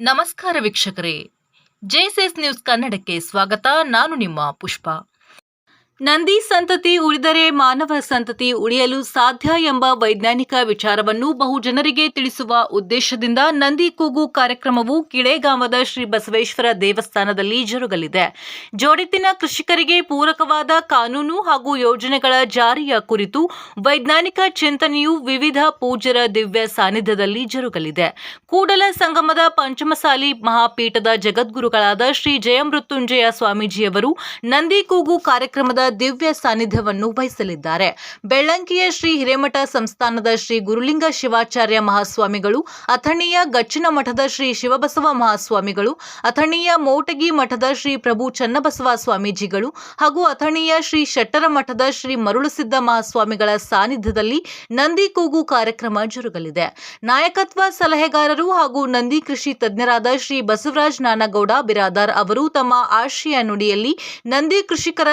ನಮಸ್ಕಾರ ವೀಕ್ಷಕರೇ. JSS news ಕನ್ನಡಕ್ಕೆ ಸ್ವಾಗತ. ನಾನು ನಿಮ್ಮ ಪುಷ್ಪ. ನಂದಿ ಸಂತತಿ ಉಳಿದರೆ ಮಾನವ ಸಂತತಿ ಉಳಿಯಲು ಸಾಧ್ಯ ಎಂಬ ವೈಜ್ಞಾನಿಕ ವಿಚಾರವನ್ನು ಬಹುಜನರಿಗೆ ತಿಳಿಸುವ ಉದ್ದೇಶದಿಂದ ನಂದಿ ಕೂಗು ಕಾರ್ಯಕ್ರಮವು ಕಿಳೆಗಾಮದ ಶ್ರೀ ಬಸವೇಶ್ವರ ದೇವಸ್ಥಾನದಲ್ಲಿ ಜರುಗಲಿದೆ. ಜೋಡಿತಿನ ಕೃಷಿಕರಿಗೆ ಪೂರಕವಾದ ಕಾನೂನು ಹಾಗೂ ಯೋಜನೆಗಳ ಜಾರಿಯ ಕುರಿತು ವೈಜ್ಞಾನಿಕ ಚಿಂತನೆಯು ವಿವಿಧ ಪೂಜ್ಯರ ದಿವ್ಯ ಸಾನ್ನಿಧ್ಯದಲ್ಲಿ ಜರುಗಲಿದೆ. ಕೂಡಲ ಸಂಗಮದ ಪಂಚಮಸಾಲಿ ಮಹಾಪೀಠದ ಜಗದ್ಗುರುಗಳಾದ ಶ್ರೀ ಜಯಮೃತ್ಯುಂಜಯ ಸ್ವಾಮೀಜಿಯವರು ನಂದಿ ಕೂಗು ಕಾರ್ಯಕ್ರಮದ ದಿವ್ಯ ಸಾನ್ನಿಧ್ಯವನ್ನು ವಹಿಸಲಿದ್ದಾರೆ. ಬೆಳ್ಳಂಕಿಯ ಶ್ರೀ ಹಿರೇಮಠ ಸಂಸ್ಥಾನದ ಶ್ರೀ ಗುರುಲಿಂಗ ಶಿವಾಚಾರ್ಯ ಮಹಾಸ್ವಾಮಿಗಳು, ಅಥಣಿಯ ಗಚ್ಚಿನ ಮಠದ ಶ್ರೀ ಶಿವಬಸವ ಮಹಾಸ್ವಾಮಿಗಳು, ಅಥಣಿಯ ಮೋಟಗಿ ಮಠದ ಶ್ರೀ ಪ್ರಭು ಚನ್ನಬಸವ ಸ್ವಾಮೀಜಿಗಳು ಹಾಗೂ ಅಥಣಿಯ ಶ್ರೀ ಶೆಟ್ಟರ ಮಠದ ಶ್ರೀ ಮರುಳುಸಿದ್ದ ಮಹಾಸ್ವಾಮಿಗಳ ಸಾನ್ನಿಧ್ಯದಲ್ಲಿ ನಂದಿ ಕೂಗು ಕಾರ್ಯಕ್ರಮ ಜರುಗಲಿದೆ. ನಾಯಕತ್ವ ಸಲಹೆಗಾರರು ಹಾಗೂ ನಂದಿ ಕೃಷಿ ತಜ್ಞರಾದ ಶ್ರೀ ಬಸವರಾಜ್ ನಾನಗೌಡ, ಬಿರಾದಾರ್ ಅವರು ತಮ್ಮ ಆಶಯ ನುಡಿಯಲ್ಲಿ ನಂದಿ ಕೃಷಿಕರ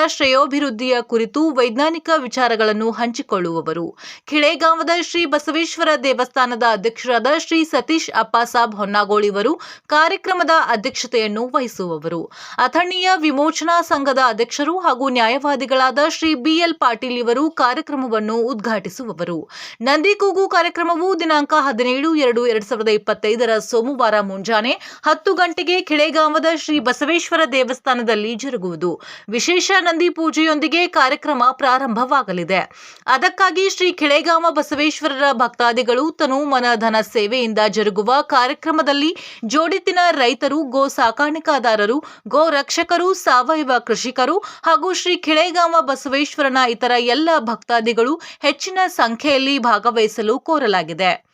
ಶ್ರೇಯೋಭಿವೃದ್ಧಿಯ ಕುರಿತು ವೈಜ್ಞಾನಿಕ ವಿಚಾರಗಳನ್ನು ಹಂಚಿಕೊಳ್ಳುವವರು. ಖಿಳೇಗಾಂವದ ಶ್ರೀ ಬಸವೇಶ್ವರ ದೇವಸ್ಥಾನದ ಅಧ್ಯಕ್ಷರಾದ ಶ್ರೀ ಸತೀಶ್ ಅಪ್ಪಾಸಾಬ್ ಹೊನ್ನಾಗೋಳಿವರು ಕಾರ್ಯಕ್ರಮದ ಅಧ್ಯಕ್ಷತೆಯನ್ನು ವಹಿಸುವವರು. ಅಥಣಿಯ ವಿಮೋಚನಾ ಸಂಘದ ಅಧ್ಯಕ್ಷರು ಹಾಗೂ ನ್ಯಾಯವಾದಿಗಳಾದ ಶ್ರೀ ಬಿಎಲ್ ಪಾಟೀಲ್ ಇವರು ಕಾರ್ಯಕ್ರಮವನ್ನು ಉದ್ಘಾಟಿಸುವವರು. ನಂದಿ ಕೂಗು ಕಾರ್ಯಕ್ರಮವು ದಿನಾಂಕ ಹದಿನೇಳು ಎರಡು ಎರಡ್ ಸಾವಿರದ ಇಪ್ಪತ್ತೈದರ ಸೋಮವಾರ ಮುಂಜಾನೆ ಹತ್ತು ಗಂಟೆಗೆ ಕಿಳೆಗಾಂವದ ಶ್ರೀ ಬಸವೇಶ್ವರ ದೇವಸ್ಥಾನದಲ್ಲಿ ಜರುಗುವುದು. ವಿಶೇಷ ನಂದಿ ಪೂಜೆಯೊಂದಿಗೆ ಕಾರ್ಯಕ್ರಮ ಪ್ರಾರಂಭವಾಗಲಿದೆ. ಅದಕ್ಕಾಗಿ ಶ್ರೀ ಕಿಳೆಗಾಮ ಬಸವೇಶ್ವರರ ಭಕ್ತಾದಿಗಳು ತನು ಮನ ಧನ ಸೇವೆಯಿಂದ ಜರುಗುವ ಕಾರ್ಯಕ್ರಮದಲ್ಲಿ ಜೋಡಿತಿನ ರೈತರು, ಗೋ ಸಾಕಾಣಿಕಾದಾರರು, ಗೋ ರಕ್ಷಕರು, ಸಾವಯವ ಕೃಷಿಕರು ಹಾಗೂ ಶ್ರೀ ಕಿಳೆಗಾಮ ಬಸವೇಶ್ವರನ ಇತರ ಎಲ್ಲ ಭಕ್ತಾದಿಗಳು ಹೆಚ್ಚಿನ ಸಂಖ್ಯೆಯಲ್ಲಿ ಭಾಗವಹಿಸಲು ಕೋರಲಾಗಿದೆ.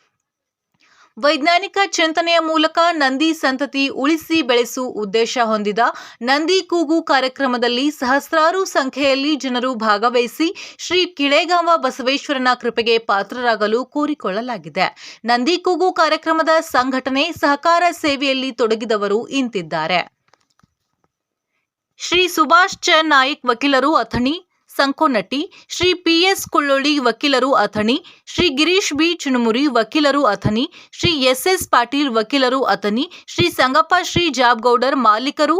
ವೈಜ್ಞಾನಿಕ ಚಿಂತನೆಯ ಮೂಲಕ ನಂದಿ ಸಂತತಿ ಉಳಿಸಿ ಬೆಳೆಸು ಉದ್ದೇಶ ಹೊಂದಿದ ನಂದಿ ಕೂಗು ಕಾರ್ಯಕ್ರಮದಲ್ಲಿ ಸಹಸ್ರಾರು ಸಂಖ್ಯೆಯಲ್ಲಿ ಜನರು ಭಾಗವಹಿಸಿ ಶ್ರೀ ಕಿಳೆಗಾಂವ ಬಸವೇಶ್ವರನ ಕೃಪೆಗೆ ಪಾತ್ರರಾಗಲು ಕೋರಿಕೊಳ್ಳಲಾಗಿದೆ. ನಂದಿ ಕೂಗು ಕಾರ್ಯಕ್ರಮದ ಸಂಘಟನೆ ಸಹಕಾರ ಸೇವೆಯಲ್ಲಿ ತೊಡಗಿದವರು ಇಂತಿದ್ದಾರೆ. ಶ್ರೀ ಸುಭಾಷ್ ಚ ನಾಯಕ್ ವಕೀಲರು ಅಥಣಿ ಸಂಕೋನಟ್ಟಿ ಶ್ರೀ ಪಿಎಸ್ ಕುಳ್ಳೊಳ್ಳಿ ವಕೀಲರು ಅಥಣಿ ಶ್ರೀ ಗಿರೀಶ್ ಬಿ ಚುನುಮುರಿ ವಕೀಲರು ಅಥಣಿ ಶ್ರೀ ಎಸ್ಎಸ್ ಪಾಟೀಲ್ ವಕೀಲರು ಅಥಣಿ ಶ್ರೀ ಸಂಗಪ್ಪ ಶ್ರೀ ಜಾಬ್ಗೌಡರ್ ಮಾಲೀಕರು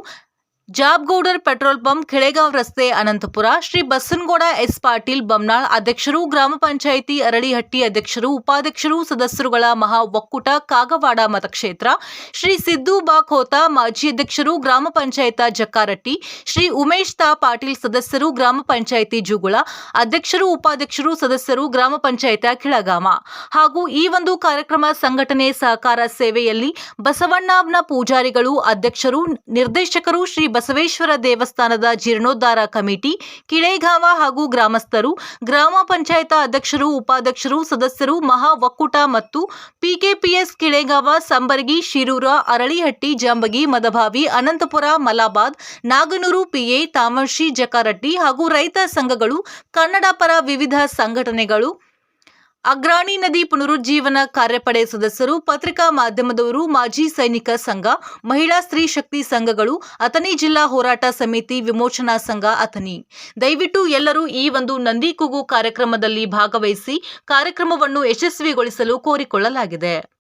ಜಾಬ್ಗೌಡರ್ ಪೆಟ್ರೋಲ್ ಪಂಪ್ ಖಿಳೆಗಾಂವ್ ರಸ್ತೆ ಅನಂತಪುರ, ಶ್ರೀ ಬಸನಗೌಡ ಎಸ್ ಪಾಟೀಲ್ ಬಮ್ನಾಳ್ ಅಧ್ಯಕ್ಷರು, ಗ್ರಾಮ ಪಂಚಾಯಿತಿ ಅರಳಿಹಟ್ಟಿ ಅಧ್ಯಕ್ಷರು, ಉಪಾಧ್ಯಕ್ಷರು, ಸದಸ್ಯರುಗಳ ಮಹಾ ಒಕ್ಕೂಟ, ಕಾಗವಾಡ ಮತಕ್ಷೇತ್ರ, ಶ್ರೀ ಸಿದ್ದು ಬಾ ಖೋತಾ ಮಾಜಿ ಅಧ್ಯಕ್ಷರು, ಗ್ರಾಮ ಪಂಚಾಯತ ಜಕ್ಕಾರಟ್ಟಿ, ಶ್ರೀ ಉಮೇಶ್ ತಾ ಪಾಟೀಲ್ ಸದಸ್ಯರು, ಗ್ರಾಮ ಪಂಚಾಯಿತಿ ಜುಗುಳ, ಅಧ್ಯಕ್ಷರು, ಉಪಾಧ್ಯಕ್ಷರು, ಸದಸ್ಯರು, ಗ್ರಾಮ ಪಂಚಾಯತ ಕಿಳಗಾಮ. ಹಾಗೂ ಈ ಒಂದು ಕಾರ್ಯಕ್ರಮ ಸಂಘಟನೆ ಸಹಕಾರ ಸೇವೆಯಲ್ಲಿ ಬಸವಣ್ಣನ ಪೂಜಾರಿಗಳು, ಅಧ್ಯಕ್ಷರು, ನಿರ್ದೇಶಕರು, ಶ್ರೀ ಬಸವೇಶ್ವರ ದೇವಸ್ಥಾನದ ಜೀರ್ಣೋದ್ಧಾರ ಕಮಿಟಿ, ಕಿಳೆಗಾವ ಹಾಗೂ ಗ್ರಾಮಸ್ಥರು, ಗ್ರಾಮ ಪಂಚಾಯತ ಅಧ್ಯಕ್ಷರು, ಉಪಾಧ್ಯಕ್ಷರು, ಸದಸ್ಯರು, ಮಹಾ ಒಕ್ಕೂಟ ಮತ್ತು ಪಿಕೆಪಿಎಸ್ ಕಿಳೆಗಾವ, ಸಂಬರ್ಗಿ, ಶಿರೂರ, ಅರಳಿಹಟ್ಟಿ, ಜಂಬಗಿ, ಮದಭಾವಿ, ಅನಂತಪುರ, ಮಲಾಬಾದ್, ನಾಗನೂರು, ಪಿಎ, ತಾಮರ್ಶಿ ಜಕಾರಟ್ಟಿ ಹಾಗೂ ರೈತ ಸಂಘಗಳು ಕನ್ನಡ ಪರ ವಿವಿಧ ಸಂಘಟನೆಗಳು ಅಗ್ರಾಣಿ ನದಿ ಪುನರುಜ್ಜೀವನ ಕಾರ್ಯಪಡೆ ಸದಸ್ಯರು, ಪತ್ರಿಕಾ ಮಾಧ್ಯಮದವರು, ಮಾಜಿ ಸೈನಿಕ ಸಂಘ, ಮಹಿಳಾ ಸ್ತ್ರೀ ಶಕ್ತಿ ಸಂಘಗಳು, ಅಥಣಿ ಜಿಲ್ಲಾ ಹೋರಾಟ ಸಮಿತಿ ವಿಮೋಚನಾ ಸಂಘ, ಅಥಣಿ. ದಯವಿಟ್ಟು ಎಲ್ಲರೂ ಈ ಒಂದು ನಂದಿ ಕೂಗು ಕಾರ್ಯಕ್ರಮದಲ್ಲಿ ಭಾಗವಹಿಸಿ, ಕಾರ್ಯಕ್ರಮವನ್ನು ಯಶಸ್ವಿಗೊಳಿಸಲು ಕೋರಿಕೊಳ್ಳಲಾಗಿದೆ.